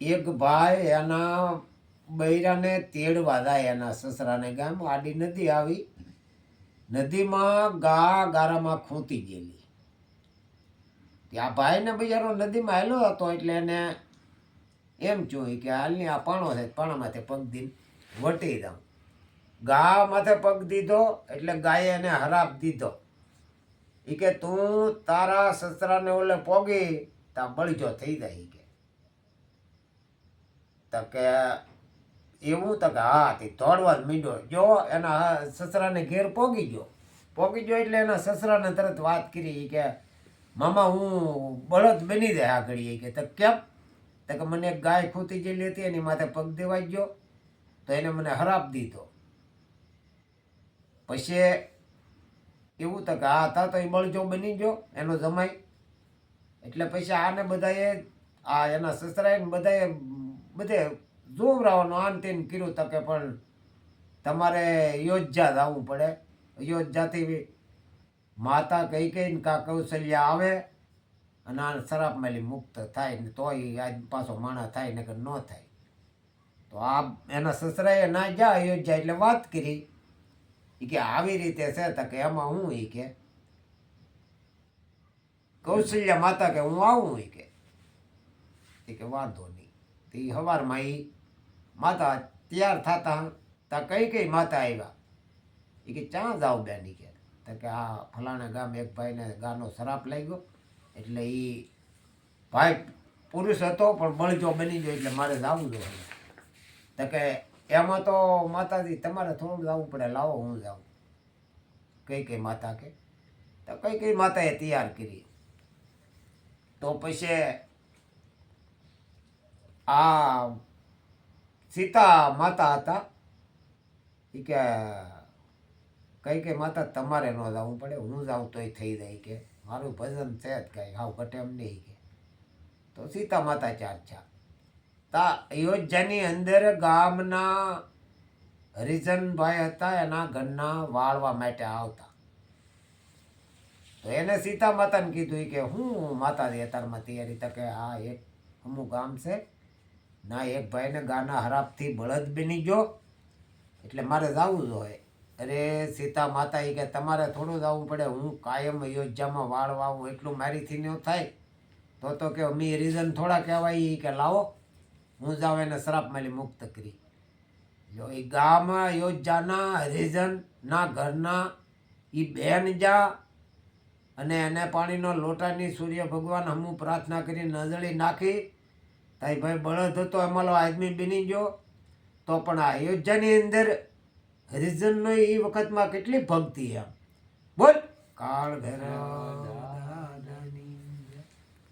એક ભાઈ એના બૈરાને તેડવા જાય એના સસરાને ગામ. આડી નદી આવી. નદીમાં ગા ગારામાં ખૂંતી ગયેલી. ત્યાં ભાઈને બિચારો નદીમાં હેલો હતો એટલે એને એમ જોયું કે હાલની આ પાણો છે પાણા માથે પગ દીને વટી દઉં. ગા માથે પગ દીધો એટલે ગાયે એને હરાપ દીધો. એ કે, તું તારા સસરાને ઓલે પોગી તા બળજો થઈ જાય તો કે એવું તો કે, હા, તે દોડવા મીંડો. જો એના સસરાને ઘેર પોગી ગયો. પોગી ગયો એટલે એના સસરાને તરત વાત કરી કે, મામા, હું બળદ બની જાય આ ઘડીએ કે, તો કેમ? તો કે, મને એક ગાય ખૂતી જે હતી, એની માથે પગ દેવાઈ ગયો, તો એને મને હરાપ દીધો. પછી એવું તો કે, હા, તા તો એ બળજો બની ગયો, એનો જમાઈ. એટલે પછી આને બધાએ, આ એના સસરાએ બધાએ બધે જોવરાવાનું આન તેન કર્યું તો કે પણ તમારે યોજ્યા આવવું પડે. યોજ્યાથી માતા કઈ કઈ કા કૌશલ્ય આવે અને આ શરાબમાંથી મુક્ત થાય ને તોય આજ પાછો માણા થાય ને ન થાય. તો આ એના સસરાએ ના જા અયોધ્યા એટલે વાત કરી. એ કે આવી રીતે છે તો કે એમાં હું ઈ કે? કૌશલ્ય માતા કે હું આવું એ કે? કે વાંધો નહીં. તે હવારમાં ઈ માતા તૈયાર થતા તા કઈ કઈ માતા આવ્યા એ કે ચા જાવ બેન કે તો કે આ ફલાણા ગામ એક ભાઈને ગાનો શરાપ લાગ્યો. એટલે એ ભાઈ પુરુષ હતો પણ બળજો બની ગયો એટલે મારે જવું જોઈએ તો કે એમાં તો માતાજી તમારે થોડું જવું પડે, લાવો હું જાઉં. કઈ કઈ માતા કે? તો કઈ કઈ માતાએ તૈયાર કરી. તો પછી આ સીતા માતા હતા. એ કે કઈ કઈ માતા તમારે ન જવું પડે, હું જાઉં તોય થઈ જાય કે. મારું ભજન છે જ કાંઈ, હાવ ઘટે એમ નહીં કે. તો સીતા માતા ચાર ચાર તા અયોધ્યાની અંદર ગામના હરિજનભાઈ હતા, એના ઘરના વાળવા માટે આવતા. તો એને સીતા માતાને કીધું કે હું માતાજી અત્યારમાં તૈયારી તકે આ એક અમુક ગામ છે ના, એક ભાઈને ગાના હરાપથી બળદ બની ગયો. એટલે મારે જવું જોઈએ અરે સીતા માતા એ કે તમારે થોડું જવું પડે, હું કાયમ અયોધ્યામાં વાળ વાવું, એટલું મારીથી ન થાય. તો તો કે અમે રીઝન થોડા કહેવાય એ કે લાવો, હું જાઉં એને શ્રાપમાંથી મુક્ત કરી. જો એ ગામાં અયોધ્યાના હરિજન ના ઘરના એ બેન જા અને એને પાણીનો લોટાની સૂર્ય ભગવાન હમું પ્રાર્થના કરી, નજળી નાખી તાઈ ભાઈ બળદ હતો એમાંલો આદમી બની ગયો. તો પણ આ અયોધ્યાની અંદર હરિજનનો એ વખતમાં કેટલી ભક્તિ એમ. બોલ. કાળ ભૈરવ